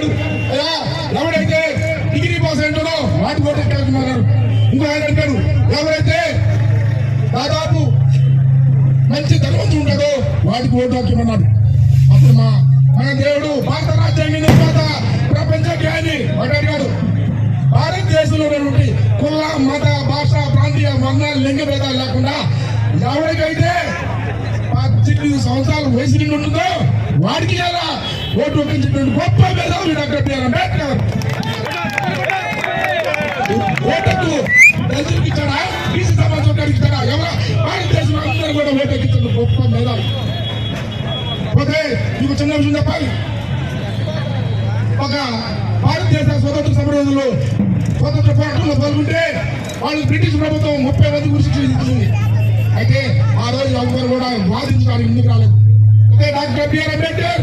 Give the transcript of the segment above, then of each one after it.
అడిగాడు అయ్యా ఎవరైతే డిగ్రీ పాస్ అయింటాడో వాటి ఓటు ఎక్కేస్తున్నారు ఇంకో ఆయన అడిగాడు ఎవరైతే దాదాపు మంచి ధనవంతుడు ఉంటాడో వాటికి ఓటు హక్కిమన్నాడు అప్పుడు మా మన దేవుడు భారత రాజ్యాంగ నిర్మాత ప్రపంచ జ్ఞాని వాడు అడిగాడు భారతదేశంలో ఉన్నటువంటి కుల మత భాష ప్రాంతీయ వర్ణ లింగ భేదాలు లేకుండా ఎవరికైతే పద్దెనిమిది సంవత్సరాల వయసు నిండి ఉంటుందో వాడికి ఎలా ఓటు ఒప్పించినటువంటి గొప్ప మేధావులు డాక్టర్ బిఆర్ అంబేద్కర్. ఓటకు ప్రజలకు ఇచ్చాడా? బీసీ సమాజం కాడికి ఇచ్చాడా? ఎవరు? భారతదేశంలో అందరూ కూడా ఓటు ఎక్కించిన గొప్ప మేధావులు పోతే మీకు చిన్న విషయం చెప్పాలి. ఒక భారతదేశ స్వతంత్ర సమర రోజుల్లో స్వతంత్ర పోరాటంలో పాల్గొంటే వాళ్ళు బ్రిటిష్ ప్రభుత్వం ముప్పై మంది గురి శిక్ష విధించింది అయితే ఆ రోజు ఎవరు కూడా వాదించడానికి ముందుకు రాలేదు. అయితే డాక్టర్ బిఆర్ అంబేద్కర్.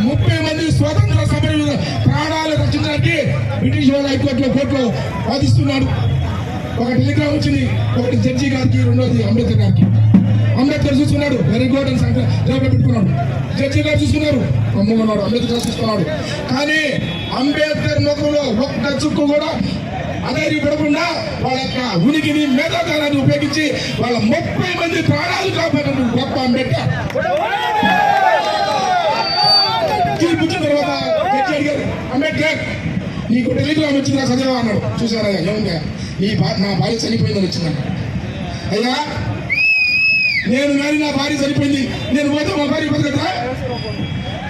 ముప్పై మంది స్వతంత్ర సమర ప్రాణాలు రక్షించడానికి బ్రిటిష్ వాళ్ళ హైకోర్టులో కోర్టులో వాదిస్తున్నాడు. ఒక టెలిగ్రామ్ వచ్చింది. ఒకటి జడ్జి గారికి రెండోది అంబేద్కర్ గారికి. అంబేద్కర్ చూస్తున్నాడు. వెరీ గుడ్ అని సంఖ్య పెట్టుకున్నాడు. జడ్జి గారు చూస్తున్నారు. అమ్ముకున్నాడు అంబేద్కర్ చూస్తున్నాడు. చూసుకున్నాడు కానీ అంబేద్కర్ ముఖంలో ఒక్క చుక్కు కూడా అధైర్యపడకుండా వాళ్ళ యొక్క ఉనికిని మేధాకారాన్ని ఉపయోగించి వాళ్ళ ముప్పై మంది ప్రాణాలు కాపాడు గొప్ప అంబేద్కర్. నీకు టెలిగ్రామ్ వచ్చిందా చదివా అన్నాడు చూసారయ్యా ఏముందా? నీ నా భార్య చనిపోయిందని వచ్చిందంట అయ్యా నేను కానీ నా భార్య చనిపోయింది. నేను పోతే మా భార్య బతకదా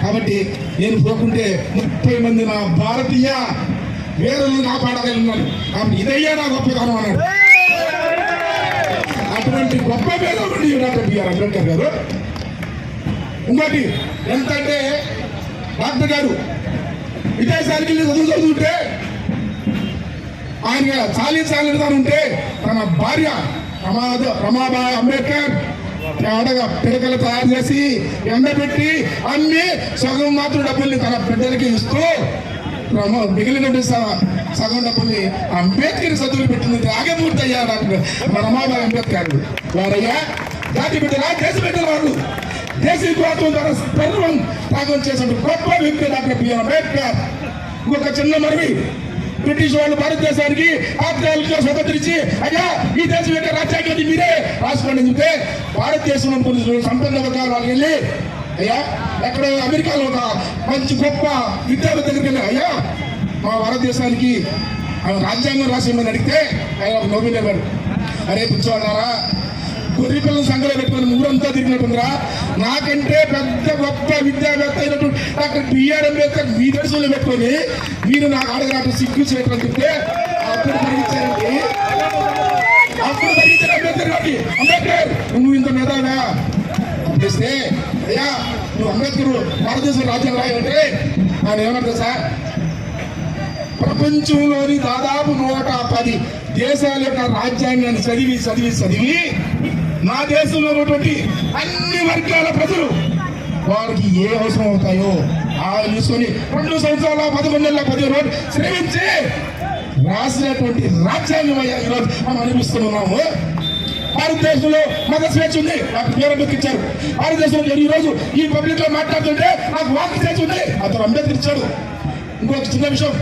కాబట్టి నేను పోకుంటే ముప్పై మంది నా భారతీయ వీరులను కాపాడగలుగున్నాను కాబట్టి ఇదయ్యా నా గొప్పతనం అన్నాడు. అటువంటి గొప్ప మేధావుడు డాక్టర్ బిఆర్ అంబేద్కర్ గారు. ఇంకోటి ఎంతంటే డాక్టర్ గారు విదేశానికి వెళ్ళి చదువు చదువుంటే ఆయన చాలించాలని ఉంటే తన భార్య రమాద రమాబాయి అంబేద్కర్ తేడగా పిడకలు తయారు చేసి ఎండబెట్టి అన్ని సగం మాత్రం డబ్బుల్ని తన బిడ్డలకి ఇస్తూ రమ- మిగిలిన సగం డబ్బుల్ని అంబేద్కర్ చదువులు పెట్టింది రాగమూర్తి అయ్యారు డాక్టర్ అంబేద్కర్. వారయ్యా జాతి బిడ్డలా దేశ బిడ్డల వాళ్ళు దేశీ ప్రభుత్వం ద్వారా సర్వం త్యాగం చేసిన గొప్ప వ్యక్తి డాక్టర్ బిఆర్ అంబేద్కర్. ఇంకొక చిన్న మరివి బ్రిటిష్ వాళ్ళు భారతదేశానికి ఆఫ్ఘానిలో స్వతంత్రించి అయ్యా ఈ దేశం యొక్క రాజ్యాంగాన్ని మీరే రాసుకోండి చెప్తే భారతదేశంలో కొన్ని సంపన్న వర్గాలు వెళ్ళి అయ్యా ఎక్కడో అమెరికాలో ఒక మంచి గొప్ప విద్యార్థి దగ్గరికి వెళ్ళి అయ్యా మా భారతదేశానికి రాజ్యాంగం రాసేయమని అడిగితే ఆయన ఒక నోబెల్ ఇవ్వరు అరే పిచ్చోళ్ళారా గొర్రె పిల్లలు సంఘలో పెట్టుకుని ఊరంతా తిరిగినట్టుందిరా. నాకంటే పెద్ద గొప్ప విద్యావేత్త అయినటువంటి డాక్టర్ బిఆర్ అంబేద్కర్ మీ దర్శనంలో పెట్టుకొని మీరు నాకు అడగరాట సిగ్గు చేయటం చెప్తే అప్పుడు పరిగించారండి అప్పుడు పరిగించారు అంబేద్కర్ గారికి. అంబేద్కర్ నువ్వు ఇంత మేధావా? చేస్తే అయ్యా నువ్వు అంబేద్కర్ భారతదేశం రాజ్యం రాయాలంటే ఆయన ఏమంటారు సార్ ప్రపంచంలోని దాదాపు నూట పది దేశాల యొక్క రాజ్యాంగాన్ని చదివి చదివి చదివి నా దేశంలో ఉన్నటువంటి అన్ని వర్గాల ప్రజలు వారికి ఏ అవసరం అవుతాయో ఆ చూసుకొని రెండు సంవత్సరాల పదకొండు నెలల పదిహేను రోజులు శ్రమించి రాసినటువంటి రాజ్యాంగం అయ్యా ఈరోజు మనం అనిపిస్తున్నాము భారతదేశంలో మత స్వేచ్ఛ ఉంది. నాకు పేరు ఇచ్చారు భారతదేశంలో ఈ రోజు ఈ పబ్లిక్లో మాట్లాడుతుంటే నాకు వాక్ స్వేచ్ఛ ఉంది. అతను అంబేద్కర్ ఇచ్చాడు. ఇంకొక చిన్న విషయం.